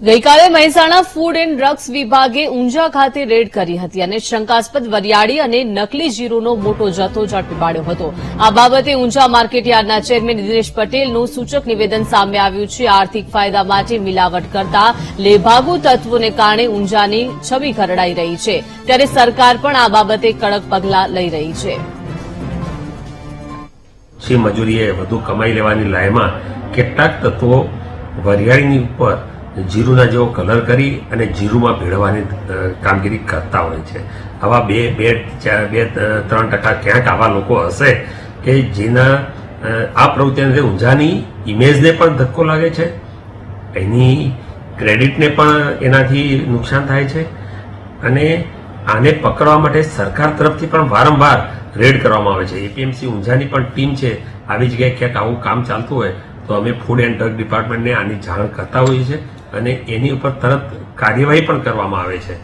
ગઈકાલે Mehsana food and drugs વિભાગે ઊંઝા ખાતે રેડ કરી હતી અને શંકાસ્પદ વરિયાળી અને નકલી જીરોનો મોટો જથ્થો ઝડપી પાડ્યો હતો. આ બાબતે ઊંઝા માર્કેટયાર્ડના ચેરમેન દિનેશ પટેલનું સૂચક નિવેદન સામે આવ્યું છે. આર્થિક ફાયદા માટે મિલાવટ કરતા લેભાગુ તત્વોને કારણે ઊંઝાની છબી ખરડાઈ રહી છે. ત્યારે સરકાર પણ આ બાબતે કડક પગલાં લઈ રહી છે. મજૂરીએ વધુ કમાઈ લેવાની લાયમાં કેટલાક તત્વો વરિયાળીની ઉપર જીરુના જેવો કલર કરી અને જીરુમાં ભેળવાની કામગીરી કરતા હોય છે. આવા બે બે, ચાર, બે ત્રણ ટકા ક્યાંક આવા લોકો હશે કે જેના આ પ્રવૃત્તિને ઊંઝાની ઇમેજને પણ ધક્કો લાગે છે, એની ક્રેડિટને પણ એનાથી નુકસાન થાય છે અને આને પકડવા માટે સરકાર તરફથી પણ વારંવાર રેડ કરવામાં આવે છે. એપીએમસી ઊંઝાની પણ ટીમ છે. આવી જગ્યાએ ક્યાંક આવું કામ ચાલતું હોય તો અમે ફૂડ એન્ડ ડ્રગ ડિપાર્ટમેન્ટને આની જાણ કરતા હોઈએ છીએ. અને એની ઉપર તરત કાર્યવાહી પણ કરવામાં આવે છે.